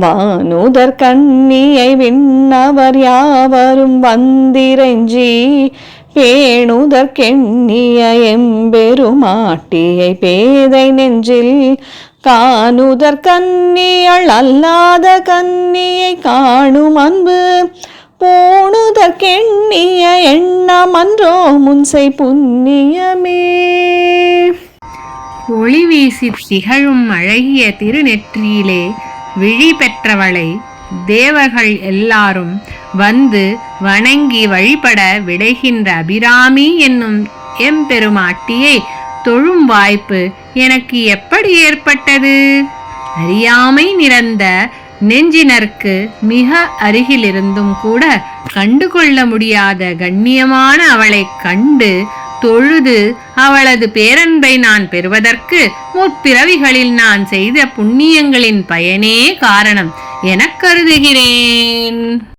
வானுதர் கண்ணியை விண்ணவர் யாவரும் வந்திரஞ்சி பேணுதற்கெண்ணிய எம்பெருமாட்டியை பேதை நெஞ்சில் காணுதற் கன்னியள் அல்லாத கன்னியை காணும் அன்பு போணுதற்கெண்ணிய எண்ணமன்றோ முன்சை புண்ணியமே. ஒளி வீசி திகழும் அழகிய திருநெற்றியிலே விழி பெற்றவளை தேவர்கள் எல்லாரும் வந்து வணங்கி வழிபட விடைகின்ற அபிராமி என்னும் எம்பெருமாட்டியை தொழும் வாய்ப்பு எனக்கு எப்படி ஏற்பட்டது? அறியாமை நிறந்த நெஞ்சினர்க்கு மிக அருகிலிருந்தும் கூட கண்டுகொள்ள முடியாத கண்ணியமான அவளைக் கண்டு தொழுது அவளது பேரன்பை நான் பெறுவதற்கு முற்பிறவிகளில் நான் செய்த புண்ணியங்களின் பயனே காரணம். எனக் கருதுகிறேன்.